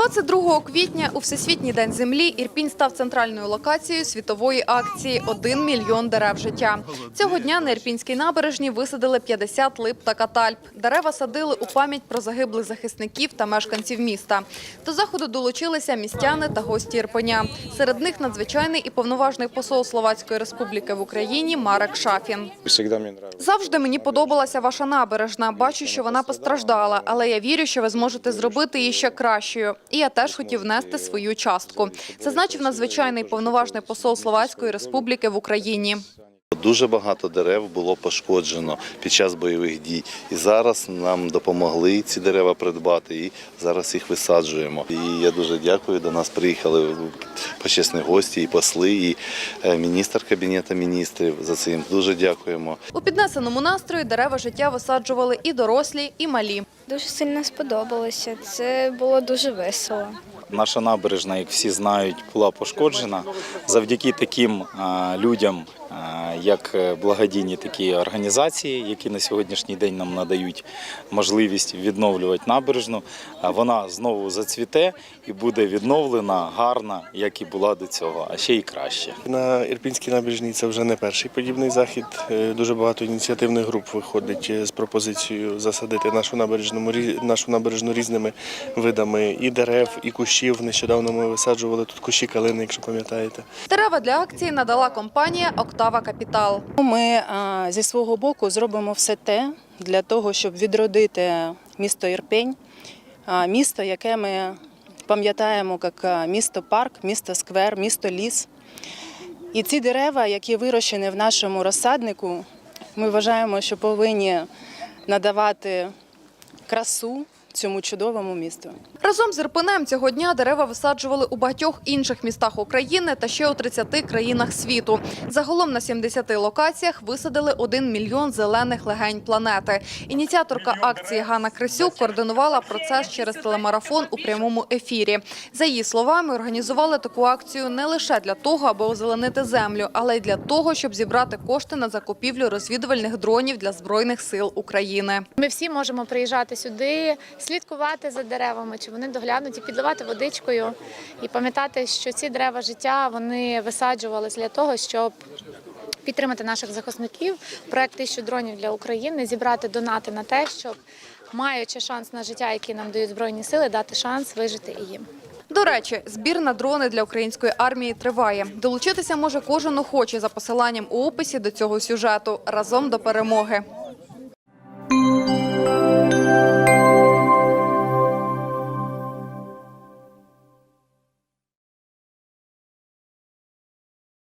22 квітня у Всесвітній день землі Ірпінь став центральною локацією світової акції «1 мільйон дерев життя». Цього дня на Ірпінській набережні висадили 50 лип та катальп. Дерева садили у пам'ять про загиблих захисників та мешканців міста. До заходу долучилися містяни та гості Ірпеня. Серед них надзвичайний і повноважний посол Словацької Республіки в Україні Марек Шафін. Завжди мені подобалася ваша набережна. Бачу, що вона постраждала, але я вірю, що ви зможете зробити її ще кращою. І я теж хотів внести свою частку. Зазначив надзвичайний повноважний посол Словацької Республіки в Україні. Дуже багато дерев було пошкоджено під час бойових дій. І зараз нам допомогли ці дерева придбати, і зараз їх висаджуємо. І я дуже дякую. До нас приїхали почесні гості, і посли, і е, міністр кабінету міністрів. За це їм дуже дякуємо. У піднесеному настрої дерева життя висаджували і дорослі, і малі. Дуже сильно сподобалося. Це було дуже весело. Наша набережна, як всі знають, була пошкоджена завдяки таким людям, як е, благодійні такі організації, які на сьогоднішній день нам надають можливість відновлювати набережну. Вона знову зацвіте і буде відновлена гарна, як і була до цього, а ще й краще. На Ірпінській набережній це вже не перший подібний захід. Е, Дуже багато ініціативних груп виходить е, з пропозицією засадити нашу набережну, нашу набережну різними видами і дерев, і кущів. Нещодавно ми висаджували тут кущі калини, якщо пам'ятаєте. Дерева для акції надала компанія «Октава Капітал». Ми зі свого боку зробимо все те для того, щоб відродити місто Ірпень, а, місто, яке ми пам'ятаємо як місто парк, місто сквер, місто ліс. І ці дерева, які вирощені в нашому розсаднику, ми вважаємо, що повинні надавати красу цьому чудовому місту. Разом з Ірпенем цього дня дерева висаджували у багатьох інших містах України та ще у 30 країнах світу. Загалом на 70 локаціях висадили 1 мільйон зелених легень планети. Ініціаторка акції Ганна Крисюк координувала процес через телемарафон у прямому ефірі. За її словами, організували таку акцію не лише для того, аби озеленити землю, але й для того, щоб зібрати кошти на закупівлю розвідувальних дронів для збройних сил України. Ми всі можемо приїжджати сюди, слідкувати за деревами, чи вони доглянуті, підливати водичкою і пам'ятати, що ці дерева життя вони висаджувалися для того, щоб підтримати наших захисників. Проект тисячу дронів для України, зібрати донати на те, щоб маючи шанс на життя, який нам дають збройні сили, дати шанс вижити і їм. До речі, збір на дрони для української армії триває. Долучитися може кожен охочий за посиланням у описі до цього сюжету разом до перемоги.